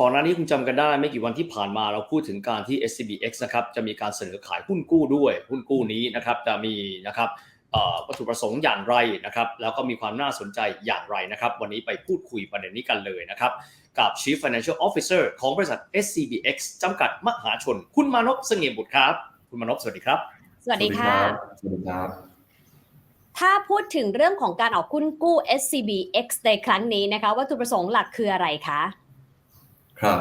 ก่อนหน้านี้คุณจำกันได้ไม่กี่วันที่ผ่านมาเราพูดถึงการที่ SCBX นะครับจะมีการเสนอขายหุ้นกู้ด้วยหุ้นกู้นี้นะครับจะมีนะครับเอ่อวัตถุประสงค์อย่างไรนะครับแล้วก็มีความน่าสนใจอย่างไรนะครับ วันนี้ไปพูดคุยประเด็นนี้กันเลยนะครับ กับ Chief Financial Officer ของบริษัท SCBX จำกัดมหาชน คุณมานพเสงี่ยมบุตรครับ คุณมานพสวัสดีครับ สวัสดีค่ะสวัสดีครับถ้าพูดถึงเรื่องของการออกหุ้นกู้ SCBX ในครั้งนี้นะคะวัตถุประสงค์หลักคืออะไรคะ ครับ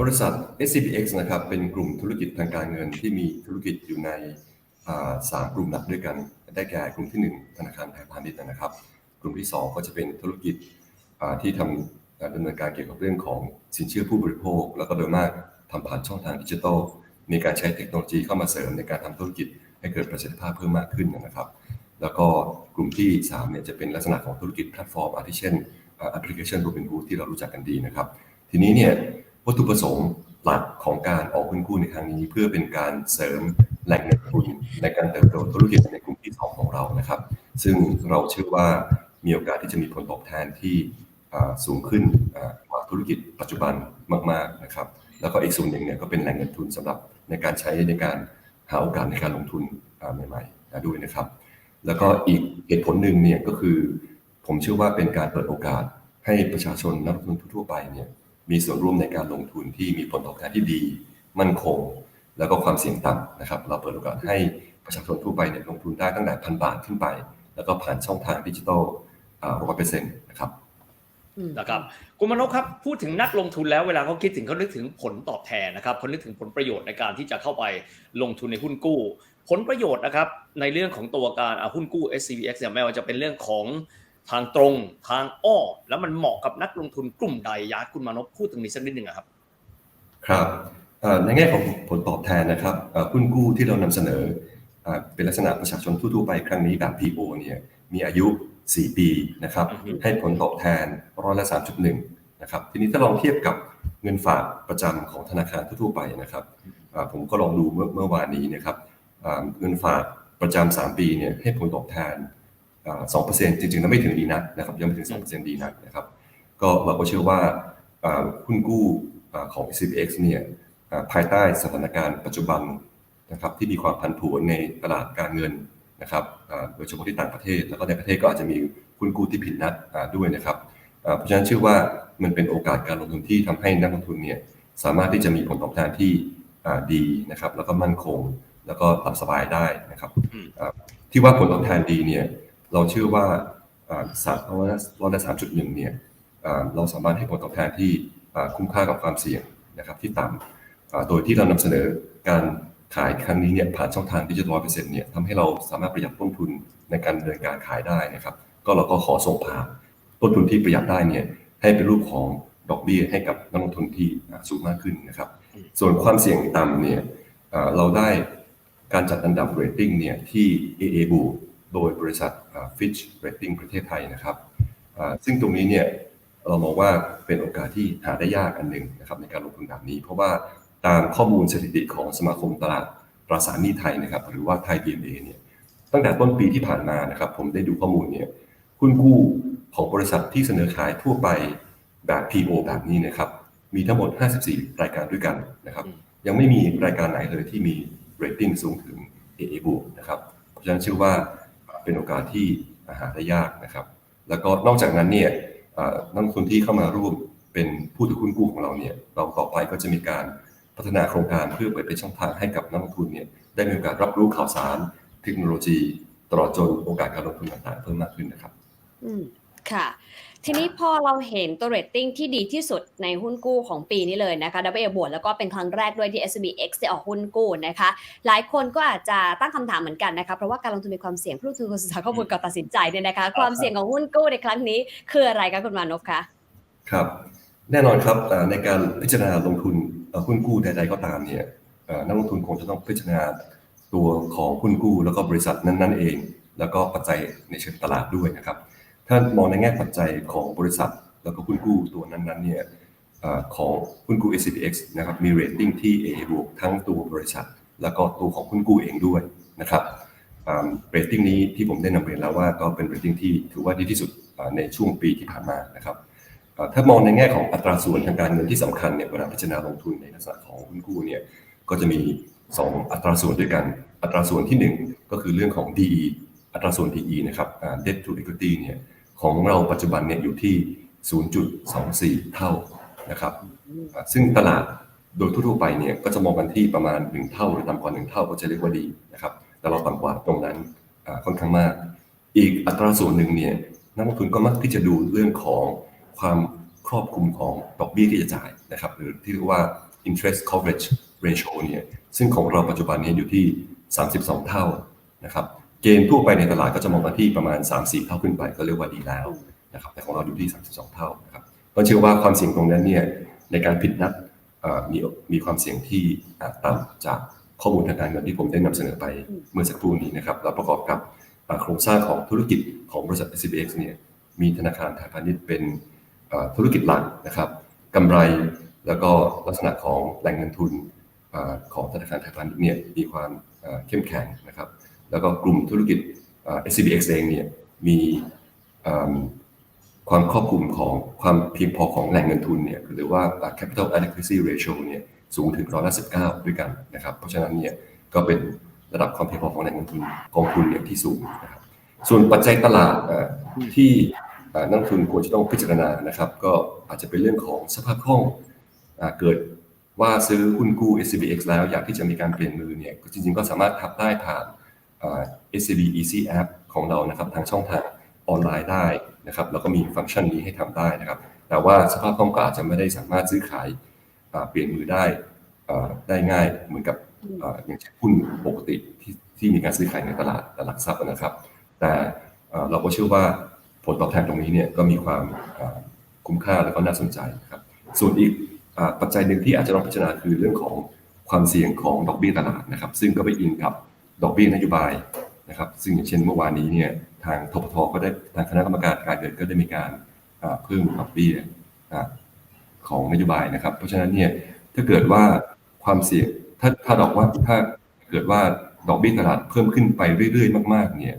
บริษัท SCBX นะครับเป็นกลุ่มธุรกิจทางการเงินที่มีธุรกิจอยู่ในสามกลุ่มหลักด้วยกัน ได้แก่กลุ่มที่ 1 ธนาคารไทยพาณิชย์นะครับ กลุ่มที่ 2 ก็จะเป็นธุรกิจที่ทำอ่าดำเนินการเกี่ยวกับเรื่องของสินเชื่อผู้บริโภค แล้วก็โดยมากทำผ่านช่องทางดิจิทัลมีการใช้เทคโนโลยีเข้ามาเสริมในการทำธุรกิจให้เกิดประสิทธิภาพเพิ่มมากขึ้นนะครับ แล้วก็กลุ่มที่3เนี่ยจะเป็นลักษณะของธุรกิจแพลตฟอร์มอาทิเช่นแอปพลิเคชันโรบินฮูดที่เรารู้จักกันดีนะครับ ทีนี้เนี่ยวัตถุประสงค์หลักของการออกหุ้นกู้ในครั้งนี้ เพื่อเป็นการเสริมแหล่งเงินทุนในการเติบโตธุรกิจในกลุ่มที่ 2 ของเรานะครับ ซึ่งเราเชื่อว่ามีโอกาสที่จะมีผลตอบแทนที่สูงขึ้นอ่ากว่าธุรกิจปัจจุบันมาก ๆนะครับ แล้วก็อีกส่วนหนึ่งเนี่ยก็เป็นแหล่งเงินทุนสำหรับในการใช้ในการหาโอกาสในการลงทุนใหม่ๆด้วยนะครับ แล้วก็อีกเหตุผลหนึ่งเนี่ยก็คือ ผมเชื่อว่าเป็นการเปิดโอกาสให้ประชาชนนักลงทุนทั่วไปเนี่ย มีส่วนร่วมในการลงทุนที่มีผลตอบแทนที่ดี มั่นคง แล้วก็ความเสี่ยงต่ำนะครับ เราเปิดโอกาสให้ประชาชนทั่วไปเนี่ยลงทุนได้ตั้งแต่พันบาทขึ้นไป แล้วก็ผ่านช่องทางดิจิทัลร้อยเปอร์เซ็นต์นะครับอืมนะครับคุณมานพครับพูดถึงนักลงทุนแล้วเวลาเขาคิดถึงเขานึกถึงผลตอบแทนนะครับเขานึกถึงผลประโยชน์ในการที่จะเข้าไปลงทุนในหุ้นกู้ ผลประโยชน์นะครับในเรื่องของตัวการอะหุ้นกู้ SCBX เนี่ยไม่ว่าจะเป็นเรื่องของ ทางตรงทางอ้อมแล้วมันเหมาะกับนักลงทุนกลุ่มใดอยากให้คุณมานพพูดถึงนี้สักนิดหนึ่งอะครับ ครับเอ่อในแง่ของผลตอบแทนนะครับเอ่อหุ้นกู้ที่เรานำเสนอเอ่อเป็นลักษณะประชาชนทั่วๆไปครั้งนี้แบบ PO เนี่ยมีอายุ 4 ปีนะครับอือฮึให้ผลตอบแทนร้อยละ3.1นะครับทีนี้ถ้าลองเทียบกับเงินฝากประจำของธนาคารทั่วๆไปนะครับอ่าผมก็ลองดูเมื่อเมื่อวานนี้นะครับอ่าเงินฝากประจำ3ปีเนี่ยให้ผลตอบแทน สองเปอร์เซ็นต์จริงๆแล้วไม่ถึงดีนักนะครับยังไม่ถึงสองเปอร์เซ็นต์ดีนักนะครับก็เราก็เชื่อว่าอ่าหุ้นกู้อ่าของ CPX เนี่ยอ่าภายใต้สถานการณ์ปัจจุบันนะครับที่มีความผันผวนในตลาดการเงินนะครับอ่าโดยเฉพาะที่ต่างประเทศ แล้วก็ในประเทศก็อาจจะมีหุ้นกู้ที่ผิดนัดอ่าด้วยนะครับอ่าเพราะฉะนั้นเชื่อว่ามันเป็นโอกาสการลงทุนที่ทำให้นักลงทุนเนี่ยสามารถที่จะมีผลตอบแทนที่อ่าดีนะครับแล้วก็มั่นคง แล้วก็หลับสบายได้นะครับอืมอ่าที่ว่าผลตอบแทนดีเนี่ย เราเชื่อว่าอ่าสามร้อยละร้อยละสามจุดหนึ่งเนี่ยเราสามารถให้ผลตอบแทนที่คุ้มค่ากับความเสี่ยงนะครับที่ต่ำโดยที่เรานำเสนอการขายครั้งนี้เนี่ยผ่านช่องทางดิจิทัลเปอร์เซ็นต์เนี่ยทำให้เราสามารถประหยัดต้นทุนในการดำเนินการขายได้นะครับ ก็เราก็ขอส่งผ่านต้นทุนที่ประหยัดได้เนี่ยให้เป็นรูปของดอกเบี้ยให้กับนักลงทุนที่สูงมากขึ้นนะครับ ส่วนความเสี่ยงต่ำเนี่ยเราได้การจัดอันดับเรตติ้งเนี่ยที่ AA บวก โดยบริษัทอ่า Fitch Rating ประเทศไทยนะครับซึ่งตรงนี้เนี่ยเรามองว่าเป็นโอกาสที่หาได้ยากอันหนึ่งนะครับในการลงทุนแบบนี้ เพราะว่าตามข้อมูลสถิติของสมาคมตลาดตราสารหนี้ไทยนะครับ หรือว่าไทย BMA เนี่ยตั้งแต่ต้นปีที่ผ่านมานะครับ ผมได้ดูข้อมูลเนี่ยหุ้นกู้ของบริษัทที่เสนอขายทั่วไปแบบ PO แบบนี้นะครับ มีทั้งหมด 54 รายการด้วยกันนะครับ ยังไม่มีรายการไหนเลยที่มีเรตติ้งสูงถึง AA บวกนะครับ เพราะฉะนั้นเชื่อว่า เป็นโอกาสที่หาได้ยากนะครับ แล้วก็นอกจากนั้นเนี่ยนักลงทุนที่เข้ามาร่วมเป็นผู้ถือหุ้นกู้ของเราเนี่ยเราต่อไปก็จะมีการพัฒนาโครงการเพื่อเปิดเป็นช่องทางให้กับนักลงทุนเนี่ยได้มีโอกาสรับรู้ข่าวสารเทคโนโลยี ตลอดจนโอกาสการลงทุนต่างๆเพิ่มมากขึ้นนะครับ อืม ค่ะ ทีนี้พอเราเห็นตัวเรตติ้งที่ดีที่สุดในหุ้นกู้ของปีนี้เลยนะคะ w บวกแล้วก็เป็นครั้งแรกด้วยที่ SBX ได้ออกหุ้นกู้นะคะ หลายคนก็อาจจะตั้งคำถามเหมือนกันนะคะ เพราะว่าการลงทุนมีความเสี่ยงผู้ลงทุนควรศึกษาข้อมูลก่อนตัดสินใจเนี่ยนะคะ ความเสี่ยงของหุ้นกู้ในครั้งนี้ คืออะไรคะคุณมานพคะครับแน่นอนครับอ่าในการพิจารณาลงทุนเอ่อหุ้นกู้ใดๆก็ตามเนี่ยเอ่อนักลงทุนคงจะต้องพิจารณาตัวของหุ้นกู้แล้วก็บริษัทนั้นๆเอง แล้วก็ปัจจัยในเชิงตลาดด้วยนะครับ ถ้ามองในแง่ปัจจัยของบริษัท แล้วก็หุ้นกู้ตัวนั้นๆเนี่ยอของหุ้นกู้ SCPX นะครับมีเรตติ้งที่ A บวกทั้งตัวบริษัท แล้วก็ตัวของหุ้นกู้เองด้วยนะครับเรตติ้งนี้ที่ผมได้นำเรียนแล้วว่าก็เป็นเรตติ้งที่ถือว่าดีที่สุดในช่วงปีที่ผ่านมานะครับถ้ามองในแง่ของอัตราส่วนทางการเงินที่สำคัญเนี่ยเวลาพิจารณาลงทุนในลักษณะของหุ้นกู้เนี่ยก็จะมี 2 อัตราส่วนด้วยกัน อัตราส่วนทีหนึ่1 ก็คือเรื่องของ DE อัตราส่วน DE นะครับ debt to equity เนี่ย ของเราปัจจุบันเนี่ยอยู่ที่ 0.24 เท่านะครับ ซึ่งตลาดโดยทั่วๆไปเนี่ยก็จะมองกันที่ประมาณ 1 เท่า หรือต่ำกว่า 1 เท่าก็จะเรียกว่าดีนะครับ แต่เราต่ำกว่าตรงนั้นค่อนข้างมาก อีกอัตราส่วนหนึ่งเนี่ยนักลงทุนก็มักที่จะดูเรื่องของความครอบคลุมของดอกเบี้ยที่จะจ่ายนะครับ หรือที่เรียกว่า interest coverage ratio เนี่ยซึ่งของเราปัจจุบันนี้อยู่ที่ 32 เท่านะครับ เกณฑ์ทั่วไปในตลาดก็จะมองกันที่ประมาณ 3-4 เท่าขึ้นไปก็เรียกว่าดีแล้วนะครับแต่ของเราอยู่ที่ 32 เท่านะครับก็เชื่อว่าความเสี่ยงตรงนั้นเนี่ยในการผิดนัดเอ่อมีมีความเสี่ยงที่อ่าต่ำจากข้อมูลทางการเงินที่ผมได้นำเสนอไปเมื่อสักครู่นี้นะครับแล้วประกอบกับอ่าโครงสร้างของธุรกิจของบริษัท SCBX เนี่ยมีธนาคารไทยพาณิชย์เป็นอ่าธุรกิจหลักนะครับกำไรแล้วก็ลักษณะของแหล่งเงินทุนอาของธนาคารไทยพาณิชย์เนี่ยมีความอ่าเข้มแข็งนะครับ แล้วก็กลุ่มธุรกิจ SCBX เองเนี่ยมีความครอบคลุมของความเพียงพอของแหล่งเงินทุนเนี่ยหรือว่า capital adequacy ratio เนี่ยสูงถึงร้อยละสิบเก้าด้วยกันนะครับ เพราะฉะนั้นเนี่ยก็เป็นระดับความเพียงพอของแหล่งเงินทุนกองทุนเนี่ยที่สูงนะครับส่วนปัจจัยตลาดที่นักลงทุนควรจะต้องพิจารณานะครับ ก็อาจจะเป็นเรื่องของสภาพคล่องเกิดว่าซื้อหุ้นกู้ SCBX แล้วอยากที่จะมีการเปลี่ยนมือเนี่ยจริงๆก็สามารถทำได้ผ่าน SCB Easy App ของเรานะครับทางช่องทางออนไลน์ได้นะครับแล้วก็มีฟังก์ชันนี้ให้ทำได้นะครับ แต่ว่าสภาพคล่องก็อาจจะไม่ได้สามารถซื้อขายเปลี่ยนมือได้ได้ง่ายเหมือนกับเอ่ออย่างเช่นหุ้นปกติที่ที่มีการซื้อขายในตลาดหลักทรัพย์นะครับ แต่เราก็เชื่อว่าผลตอบแทนตรงนี้เนี่ยก็มีความคุ้มค่าและก็น่าสนใจครับ ส่วนอีกปัจจัยหนึ่งที่อาจจะต้องพิจารณาคือเรื่องของความเสี่ยงของดอกเบี้ยตลาดนะครับ ซึ่งก็ไปอิงกับ ดอกเบี้ยนโยบายนะครับ ซึ่งอย่างเช่นเมื่อวานนี้เนี่ยทางทบทก็ได้ทางคณะกรรมการการเงินก็ได้มีการเพิ่มดอกเบี้ยของนโยบายนะครับ เพราะฉะนั้นเนี่ยถ้าเกิดว่าความเสี่ยงถ้าถ้าดอกว่าถ้าเกิดว่าดอกเบี้ยตลาดเพิ่มขึ้นไปเรื่อยๆ มาก ๆ เนี่ย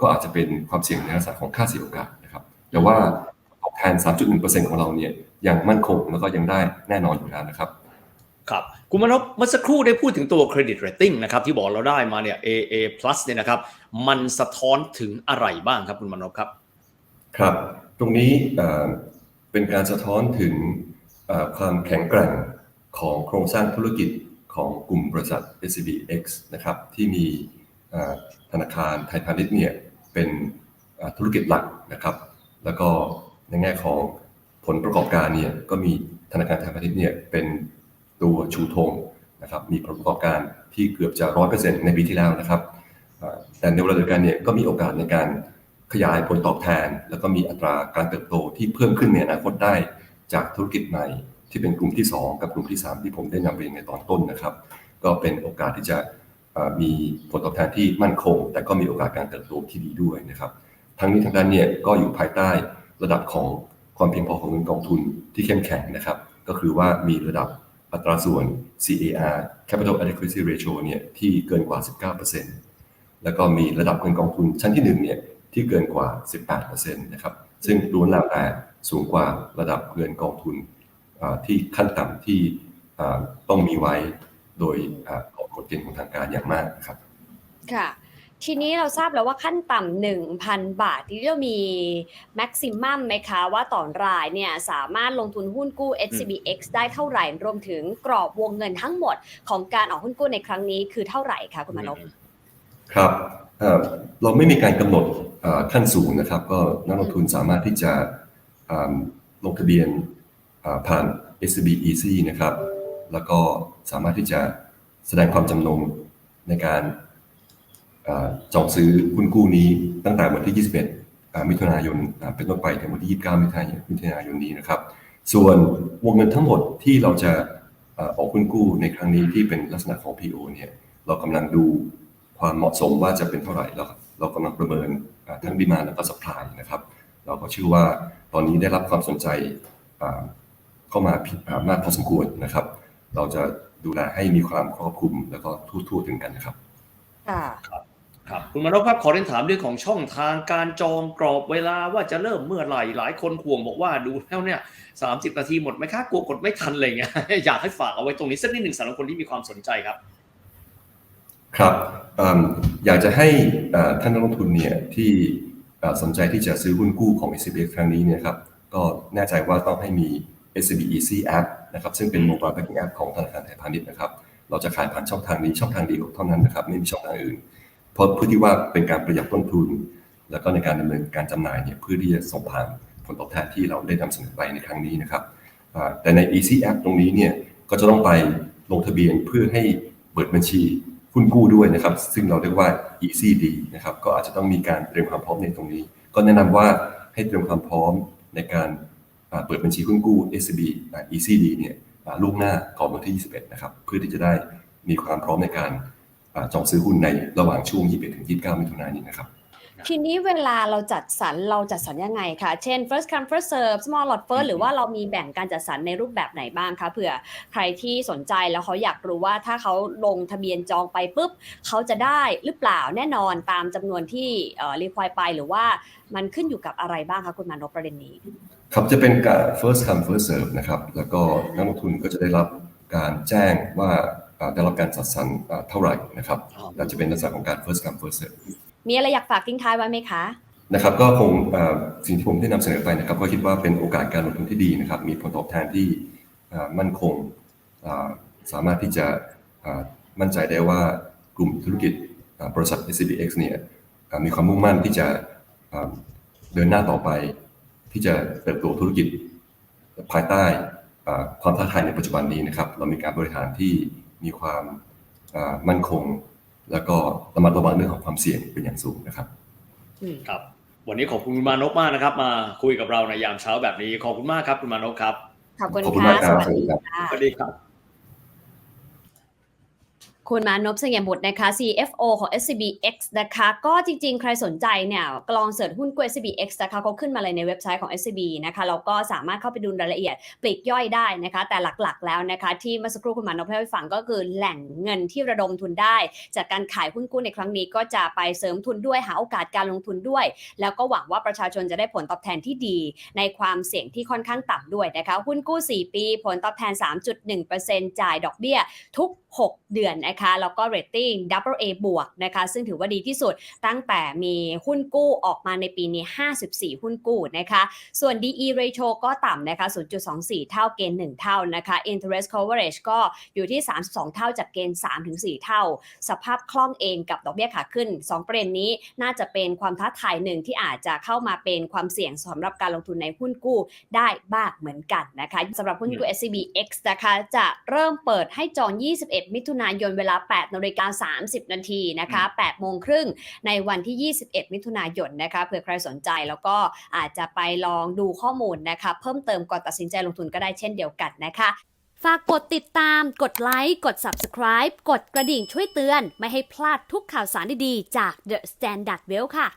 ก็อาจจะเป็นความเสี่ยงในลักษณะของค่าเสียโอกาสนะครับ แต่ว่าตอบแทน 3.1%ของเราเนี่ยยังมั่นคงแล้วก็ยังได้แน่นอนอยู่แล้วนะครับ ครับคุณมนพเมื่อสักครู่ได้พูดถึงตัวเครดิตเรตติ้งนะครับที่บอกเราได้มาเนี่ย AA plus เนี่ยนะครับ มันสะท้อนถึงอะไรบ้างครับคุณมนพครับ ครับ ตรงนี้เป็นการสะท้อนถึงความแข็งแกร่งของโครงสร้างธุรกิจของกลุ่มบริษัท S B X นะครับที่มีธนาคารไทยพาณิชย์เนี่ยเป็นธุรกิจหลักนะครับ แล้วก็ในแง่ของผลประกอบการเนี่ยก็มีธนาคารไทยพาณิชย์เนี่ยเป็น ตัวชูธงนะครับมีผลประกอบการที่เกือบจะร้อยเปอร์เซ็นต์ในปีที่แล้วนะครับแต่ในเวลาเดียวกันเนี่ยก็มีโอกาสในการขยายผลตอบแทน แล้วก็มีอัตราการเติบโตที่เพิ่มขึ้นในอนาคตได้จากธุรกิจใหม่ที่เป็นกลุ่มที่ 2 กับกลุ่มที่ 3 ที่ผมได้นำเรียนในตอนต้นนะครับ ก็เป็นโอกาสที่จะมีผลตอบแทนที่มั่นคง แต่ก็มีโอกาสการเติบโตที่ดีด้วยนะครับ ทั้งนี้ทั้งนั้นเนี่ยก็อยู่ภายใต้ระดับของความเพียงพอของเงินกองทุนที่เข้มแข็งนะครับ ก็คือว่ามีระดับ อัตราส่วน CAR Capital Adequacy Ratio เนี่ยที่เกินกว่า 19%แล้วก็มีระดับเงินกองทุนชั้นที่หนึ่งเนี่ยที่เกินกว่า 18%นะครับซึ่งล้วนแล้วแต่สูงกว่าระดับเงินกองทุนที่ขั้นต่ำที่ต้องมีไว้โดยออกกฎเกณฑ์ของทางการอย่างมากนะครับ ค่ะ ทีนี้เราทราบแล้วว่าขั้นต่ำหนึ่งพันบาทที่เรามีแม็กซิมัมไหมคะ ว่าต่อรายเนี่ยสามารถลงทุนหุ้นกู้ SCBX ได้เท่าไหร่ รวมถึงกรอบวงเงินทั้งหมดของการออกหุ้นกู้ในครั้งนี้คือเท่าไหร่คะคุณมานพครับเราไม่มีการกำหนดขั้นสูงนะครับ ก็นักลงทุนสามารถที่จะลงทะเบียนอ่าผ่าน SCB Easy นะครับ แล้วก็สามารถที่จะแสดงความจำนงในการ จองซื้อหุ้นกู้นี้ตั้งแต่วันที่ 21อ่ามิถุนายนอ่าเป็นต้นไปถึงวันที่ 29มิถุนายนมิถุนายนนี้นะครับ ส่วนวงเงินทั้งหมดที่เราจะเอ่อออกหุ้นกู้ในครั้งนี้ที่เป็นลักษณะของ PO เนี่ยเรากำลังดูความเหมาะสมว่าจะเป็นเท่าไหร่เราเรากำลังประเมินอ่าทั้งดีมาและก็สปายนะครับ เราก็เชื่อว่าตอนนี้ได้รับความสนใจอ่าเข้ามาผิดอ่ามากพอสมควรนะครับ เราจะดูแลให้มีความครอบคลุมแล้วก็ทั่วๆถึงกันนะครับค่ะ ครับคุณมานพครับขอเรียนถามเรื่องของช่องทางการจองกรอบเวลาว่าจะเริ่มเมื่อไหร่หลายคนห่วงบอกว่าดูแล้วเนี่ยสามสิบนาทีหมดไหมคะกลัวกดไม่ทันอะไรเงี้ยอยากให้ฝากเอาไว้ตรงนี้สักนิดหนึ่งสำหรับคนที่มีความสนใจครับ ครับเอิ่มอยากจะให้เอ่อท่านนักลงทุนเนี่ยที่เอ่อสนใจที่จะซื้อหุ้นกู้ของ SCB ครั้งนี้เนี่ยครับก็แน่ใจว่าต้องให้มี SCB Easy App นะครับซึ่งเป็น mobile banking app ของธนาคารไทยพาณิชย์นะครับเราจะขายผ่านช่องทางนี้ช่องทางเดียวเท่านั้นนะครับไม่มีช่องทางอื่น เพราะเพื่อที่ว่าเป็นการประหยัดต้นทุน แล้วก็ในการดำเนินการจำหน่ายเนี่ยเพื่อที่จะส่งผ่านผลตอบแทนที่เราได้นำเสนอไปในครั้งนี้นะครับแต่ใน Easy App ตรงนี้เนี่ยก็จะต้องไปลงทะเบียนเพื่อให้เปิดบัญชีหุ้นกู้ด้วยนะครับ ซึ่งเราเรียกว่า ECD นะครับก็อาจจะต้องมีการเตรียมความพร้อมในตรงนี้ ก็แนะนำว่าให้เตรียมความพร้อมในการเปิดบัญชีหุ้นกู้ SCB อ่า ECD เนี่ยอ่าล่วงหน้าก่อนวันที่ 21 นะครับ เพื่อที่จะได้มีความพร้อมในการ จองซื้อหุ้นในระหว่างช่วง 21ถึง29 มิถุนายนนี้นะครับทีนี้เวลาเราจัดสรรเราจัดสรรยังไงคะ เช่น first come first serve small lot first หรือว่าเรามีแบ่งการจัดสรรในรูปแบบไหนบ้างคะเผื่อใครที่สนใจแล้วเขาอยากรู้ว่าถ้าเขาลงทะเบียนจองไปปุ๊บเขาจะได้หรือเปล่าแน่นอนตามจำนวนที่เอ่อรีควายไปหรือว่ามันขึ้นอยู่กับอะไรบ้างคะคุณมานพประเด็นนี้ ครับจะเป็นการ first come first serve นะครับแล้วก็นักลงทุนก็จะได้รับการแจ้งว่าอ่า ได้รับการจัดสรรอ่าเท่าไหร่นะครับอ๋อและจะเป็นลักษณะของการ first come first serve มีอะไรอยากฝากทิ้งท้ายไว้ไหมคะนะครับก็คงเอ่อสิ่งที่ผมได้นำเสนอไปนะครับก็คิดว่าเป็นโอกาสการลงทุนที่ดีนะครับ มีผลตอบแทนที่เอ่อมั่นคงอ่าสามารถที่จะอ่ามั่นใจได้ว่ากลุ่มธุรกิจอ่าบริษัท SCBX เนี่ยอ่ามีความมุ่งมั่นที่จะอ่าเดินหน้าต่อไป ที่จะเติบโตธุรกิจภายใต้อ่าความท้าทายในปัจจุบันนี้นะครับ เรามีการบริหารที่ มีความอ่ามั่นคง แล้วก็ระมัดระวังเรื่องของความเสี่ยงเป็นอย่างสูงนะครับอืมครับ วันนี้ขอบคุณคุณมานพมากนะครับ มาคุยกับเราในยามเช้าแบบนี้ขอบคุณมากครับคุณมานพครับขอบคุณขอบคุณค่ะมากคสรับวัสดีสวัสดีครับค่ะสวัสดีครับ คุณมานพเสงี่ยมบุตรนะคะ CFO ของ SCBX นะคะ ก็จริงๆ ใครสนใจเนี่ยกลองเสิร์ชหุ้นกู้ SCBX นะคะเขาขึ้นมาเลยในเว็บไซต์ของ SCB นะคะแล้วก็สามารถเข้าไปดูรายละเอียดปลีกย่อยได้นะคะ แต่หลักๆ แล้วนะคะ ที่เมื่อสักครู่คุณมานพให้ฟังก็คือแหล่งเงินที่ระดมทุนได้ จากการขายหุ้นกู้ในครั้งนี้ก็จะไปเสริมทุนด้วยหาโอกาสการลงทุนด้วย แล้วก็หวังว่าประชาชนจะได้ผลตอบแทนที่ดี ในความเสี่ยงที่ค่อนข้างต่ำด้วยนะคะหุ้นกู้ 4 ปี ผลตอบแทน 3.1%จ่ายดอกเบี้ยทุก 6 เดือนนะคะแล้วก็ rating double A บวกนะคะซึ่งถือว่าดีที่สุดตั้งแต่มีหุ้นกู้ออกมาในปีนี้ 54 หุ้นกู้นะคะส่วน DE ratio ก็ต่ำนะคะ 0.24 เท่าเกณฑ์ 1 เท่านะคะ interest coverage ก็อยู่ที่ 32 เท่าจากเกณฑ์ 3-4 เท่า สภาพคล่องเองกับดอกเบี้ยขาขึ้น 2 ประเด็นนี้น่าจะเป็นความท้าทายหนึ่งที่อาจจะเข้ามาเป็นความเสี่ยงสำหรับการลงทุนในหุ้นกู้ได้บ้างเหมือนกันนะคะสำหรับหุ้นกู้ SCBX นะคะจะเริ่มเปิดให้จอง 21 มิถุนายนเวลา 8นาฬิกา30 นาทีนะคะ8โมงครึ่งในวันที่ 21 มิถุนายนนะคะเผื่อใครสนใจแล้วก็อาจจะไปลองดูข้อมูลนะคะเพิ่มเติมก่อนตัดสินใจลงทุนก็ได้เช่นเดียวกันนะคะฝากกดติดตาม กดไลค์ กด Subscribe กดกระดิ่งช่วยเตือน ไม่ให้พลาดทุกข่าวสารดีๆ จาก The Standard Well ค่ะ